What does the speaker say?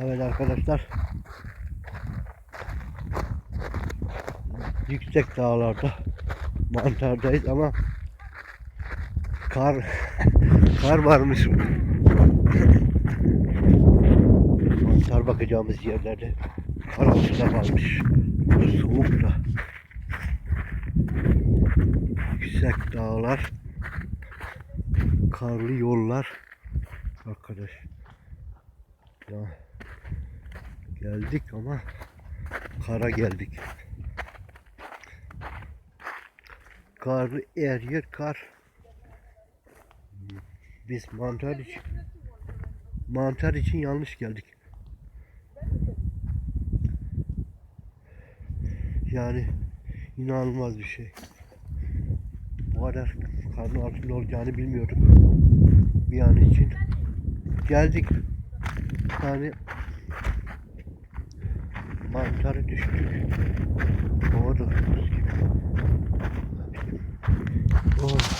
Evet arkadaşlar. Yüksek dağlarda mantardayız ama kar kar varmış. Mantar bakacağımız yerlerde kar altında kalmış. Soğuk da. Yüksek dağlar. Karlı yollar. Arkadaş. Ya geldik ama kara geldik. Karlı er yer kar. Biz mantar için mantar için yanlış geldik. Yani inanılmaz bir şey. Bu kadar karın altında olacağını bilmiyorduk. Bir an için geldik. Yani Markları düştük. Boğa durduğumuz gibi. Oh.